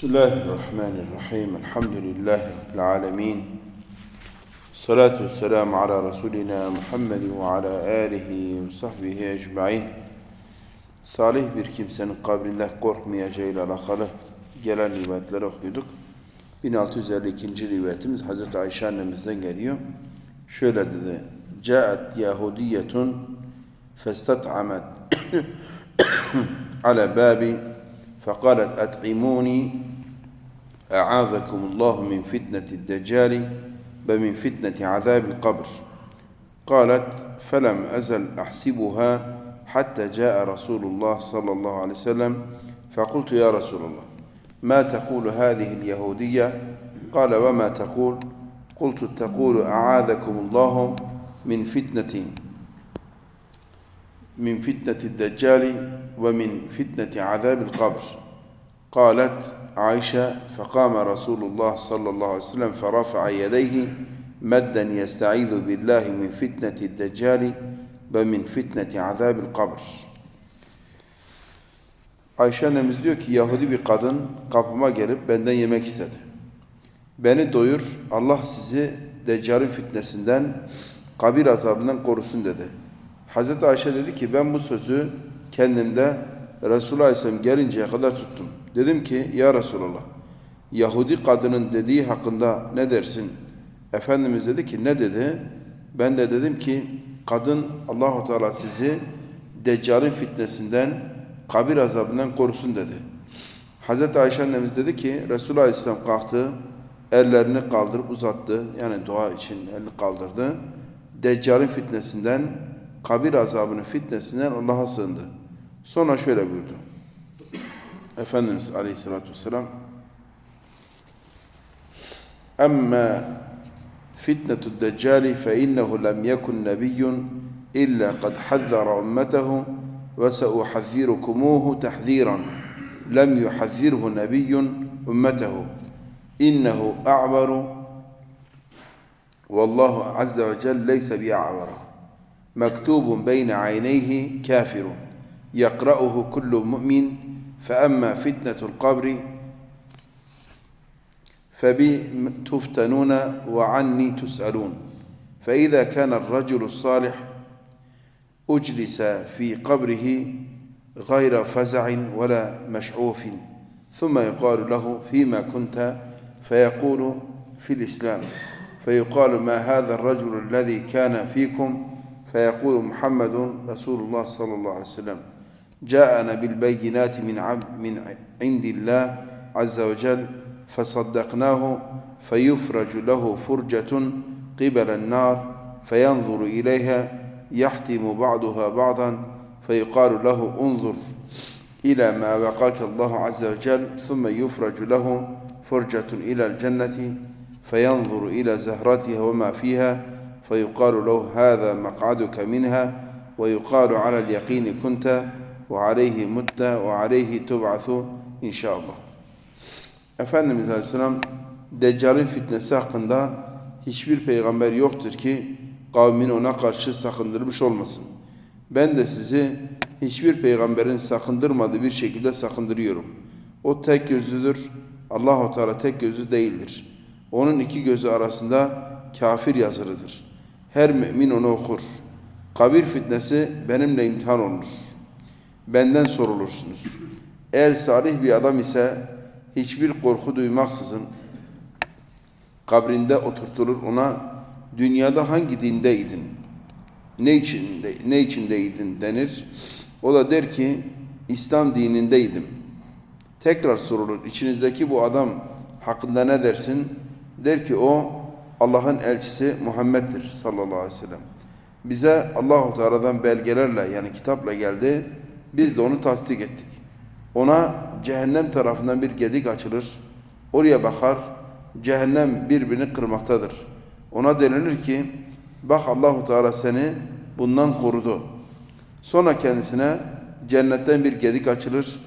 Bismillahirrahmanirrahim. Elhamdülillahi Rabbil alemin. Salatu selamu ala Resulina Muhammed ve ala alihi ve sahbihi ecmain. Salih bir kimsenin kabrinden korkmayacağıyla alakalı gelen rivayetleri okuyorduk. 1652. rivayetimiz Hazreti Ayşe annemizden geliyor. Şöyle dedi. Câet Yahudiyetun festat'amet ala babi فقالت أطعموني أعاذكم الله من فتنة الدجال ومن فتنة عذاب القبر. قالت فلم أزل أحسبها حتى جاء رسول الله صلى الله عليه وسلم. فقلت يا رسول الله ما تقول هذه اليهودية؟ قال وما تقول؟ قلت تقول أعاذكم الله من فتنة min fitneti deccali ve min fitneti azabil kabr. Kalet Ayşe fekame Resulullah sallallahu aleyhi ve sellem ferafa'a yedeyhi medden yestaizu billahi min fitneti deccali ve min fitneti azabil kabr. Ayşe annemiz diyor ki Yahudi bir kadın kapıma gelip benden yemek istedi. Beni doyur Allah sizi Deccal'in fitnesinden kabir azabından korusun dedi. Hazreti Ayşe dedi ki ben bu sözü kendimde Resulullah Aleyhisselam gelinceye kadar tuttum. Dedim ki ya Resulallah Yahudi kadının dediği hakkında ne dersin? Efendimiz dedi ki ne dedi? Ben de dedim ki kadın Allahu Teala sizi Deccal'in fitnesinden, kabir azabından korusun dedi. Hazreti Ayşe annemiz dedi ki Resulullah Aleyhisselam kalktı, ellerini kaldırıp uzattı. Yani dua için elini kaldırdı. Deccal'in fitnesinden, kabir azabının fitnesinden Allah'a sığındı. Sonra şöyle buyurdu. Efendimiz Aleyhisselatü Vesselam Amma fitnetu deccali fe innehu lem yekun nebiyyun illa kad hazzara ummetehu ve seuhazzirukumûhu tahziran lem yuhazzirhu nebiyyun ummetehu innehu a'baru vallahu azze ve celle leyse bi'a'bara مكتوب بين عينيه كافر يقرأه كل مؤمن فأما فتنة القبر فبي تفتنون وعني تسألون. فإذا كان الرجل الصالح أجلس في قبره غير فزع ولا مشعوف ثم يقال له فيما كنت؟ فيقول في الإسلام فيقال ما هذا الرجل الذي كان فيكم؟ فيقول محمد رسول الله صلى الله عليه وسلم جاءنا بالبينات من من عند الله عز وجل فصدقناه فيفرج له فرجة قبل النار فينظر إليها يحتم بعضها بعضا فيقال له انظر إلى ما وقاك الله عز وجل ثم يفرج له فرجة إلى الجنة فينظر إلى زهرتها وما فيها فيقال له هذا مقعدك منها ويقال على اليقين كنت وعليه مت وعليه تبعث inşallah. Efendimiz Aleyhisselam Deccal'in fitnesi hakkında hiçbir peygamber yoktur ki kavmin ona karşı sakındırmış olmasın. Ben de sizi hiçbir peygamberin sakındırmadığı bir şekilde sakındırıyorum. O tek gözlüdür. Allahu Teala tek gözlü değildir. Onun iki gözü arasında kafir yazılıdır. Her mümin onu okur. Kabir fitnesi benimle imtihan olunur. Benden sorulursunuz. Eğer salih bir adam ise hiçbir korku duymaksızın kabrinde oturtulur ona dünyada hangi dindeydin? Ne içinde, ne içindeydin denir. O da der ki İslam dinindeydim. Tekrar sorulur. İçinizdeki bu adam hakkında ne dersin? Der ki o Allah'ın elçisi Muhammed'dir sallallahu aleyhi ve sellem. Bize Allahu Teala'dan belgelerle yani kitapla geldi. Biz de onu tasdik ettik. Ona cehennem tarafından bir gedik açılır. Oraya bakar. Cehennem birbirini kırmaktadır. Ona denilir ki bak Allahu Teala seni bundan korudu. Sonra kendisine cennetten bir gedik açılır.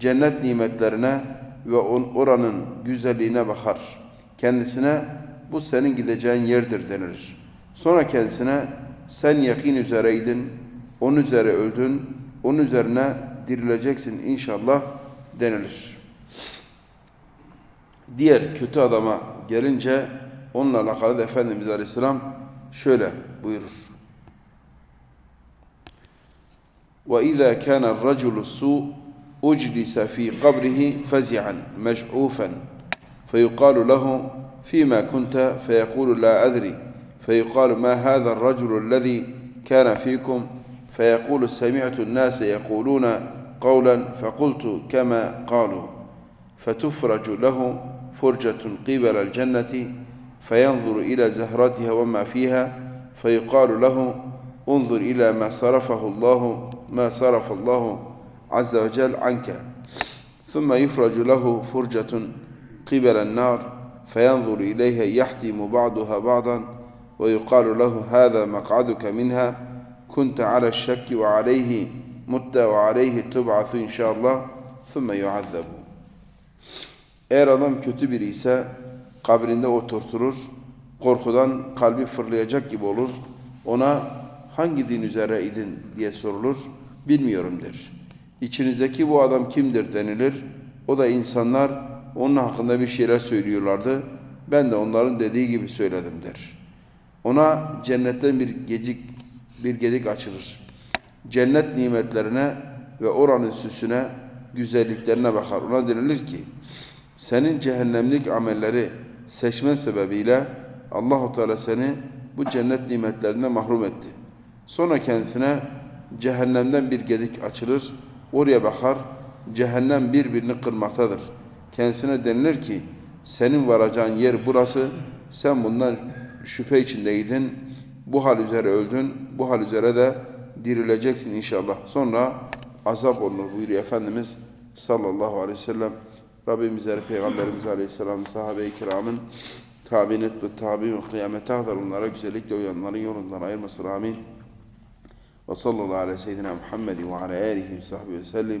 Cennet nimetlerine ve oranın güzelliğine bakar. Kendisine bu senin gideceğin yerdir denilir. Sonra kendisine sen yakin üzereydin, onun üzere öldün, onun üzerine dirileceksin inşallah denilir. Diğer kötü adama gelince onunla alakalı da Efendimiz Aleyhisselam şöyle buyurur. وإذا كان الرجل السوء أجلس في قبره فزعا مجعوفا فيقال له فيما كنت فيقول لا أدري فيقال ما هذا الرجل الذي كان فيكم؟ فيقول سمعت الناس يقولون قولا فقلت كما قالوا. فتفرج له فرجة قبل الجنة فينظر إلى زهرتها وما فيها فيقال له انظر إلى ما صرفه الله ما صرف الله عز وجل عنك. ثم يفرج له فرجة قبل النار فينظر إليها يحتم بعضها بعضا ويقال له هذا مقعدك منها كنت على الشك وعليه مت وعليه تبعث إن شاء الله ثم يعذب Eğer adam kötü biri ise kabrinde oturtulur, korkudan kalbi fırlayacak gibi olur. Ona hangi din üzere idin diye sorulur, bilmiyorum der. İçinizdeki bu adam kimdir denilir. O da insanlar onun hakkında bir şeyler söylüyorlardı. Ben de onların dediği gibi söyledim der. Ona cennetten bir gedik, bir gedik açılır. Cennet nimetlerine ve oranın süsüne, güzelliklerine bakar. Ona denilir ki, senin cehennemlik amelleri seçmen sebebiyle Allahu Teala seni bu cennet nimetlerinden mahrum etti. Sonra kendisine cehennemden bir gedik açılır. Oraya bakar. Cehennem birbirini kırmaktadır. Kendisine denilir ki senin varacağın yer burası. Sen bundan şüphe içindeydin. Bu hal üzere öldün. Bu hal üzere de dirileceksin inşallah. Sonra azap olunur buyuruyor Efendimiz sallallahu aleyhi ve sellem. Rabbimize, Peygamberimiz Aleyhisselam, sahabe-i kiramın tabi'in et ve tabi ve kıyamete kadar onlara güzellikle uyanların yolundan ayırmasın. Amin. Ve sallallahu aleyhi ve seyyidina Muhammedin ve ala alihi ve ve